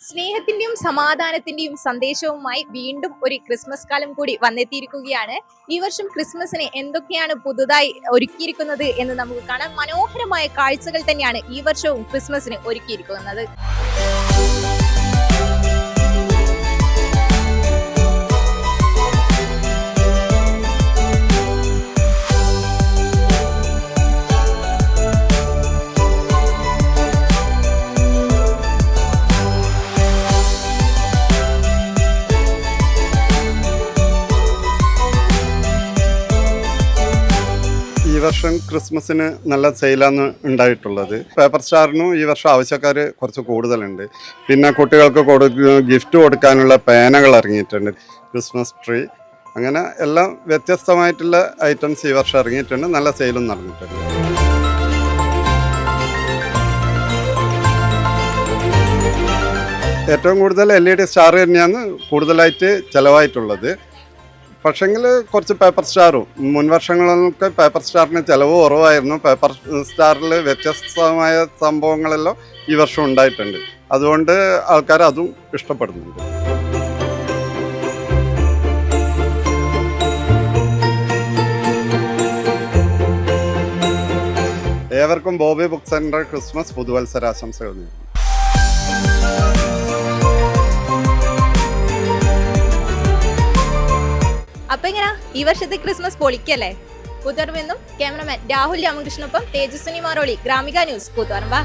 സ്നേഹത്തിന്റെയും സമാധാനത്തിന്റെയും സന്ദേശവുമായി വീണ്ടും ഒരു ക്രിസ്മസ് കാലം കൂടി വന്നെത്തിയിരിക്കുകയാണ്. ഈ വർഷം ക്രിസ്മസിന് എന്തൊക്കെയാണ് പുതുതായി ഒരുക്കിയിരിക്കുന്നത് എന്ന് നമുക്ക് കാണാം. മനോഹരമായ കാഴ്ചകൾ തന്നെയാണ് ഈ വർഷവും ക്രിസ്മസിന് ഒരുക്കിയിരിക്കുന്നത്. ഈ വർഷം ക്രിസ്മസിന് നല്ല സെയിലാണ് ഉണ്ടായിട്ടുള്ളത്. പേപ്പർ സ്റ്റാറിനും ഈ വർഷം ആവശ്യക്കാർ കുറച്ച് കൂടുതലുണ്ട്. പിന്നെ കുട്ടികൾക്ക് കൊടു ഗിഫ്റ്റ് കൊടുക്കാനുള്ള പേനകൾ ഇറങ്ങിയിട്ടുണ്ട്. Christmas tree. അങ്ങനെ എല്ലാം വ്യത്യസ്തമായിട്ടുള്ള ഐറ്റംസ് ഈ വർഷം ഇറങ്ങിയിട്ടുണ്ട്. നല്ല സെയിലും നടന്നിട്ടുണ്ട്. ഏറ്റവും കൂടുതൽ എൽ ഇ ഡി സ്റ്റാർ തന്നെയാണ് കൂടുതലായിട്ട് ചിലവായിട്ടുള്ളത്. പക്ഷെങ്കിൽ കുറച്ച് പേപ്പർ സ്റ്റാറും മുൻ വർഷങ്ങളിലൊക്കെ പേപ്പർ സ്റ്റാറിന് ചിലവ് കുറവായിരുന്നു. പേപ്പർ സ്റ്റാറിൽ വ്യത്യസ്തമായ സംഭവങ്ങളെല്ലാം ഈ വർഷം ഉണ്ടായിട്ടുണ്ട്. അതുകൊണ്ട് ആൾക്കാർ അതും ഇഷ്ടപ്പെടുന്നുണ്ട്. ഏവർക്കും ബോബി ബുക്ക് സെന്റർ ക്രിസ്മസ് പുതുവത്സരാശംസകൾ നേരുന്നു. അപ്പൊ എങ്ങനെയാ ഈ വർഷത്തെ ക്രിസ്മസ് പൊളിക്കല്ലേ? കൂത്തുപറമ്പെന്നും ക്യാമറമാൻ രാഹുൽ രാമകൃഷ്ണനൊപ്പം തേജസ്വിനി മാറോളി ഗ്രാമിക ന്യൂസ് കൂത്തുപറമ്പ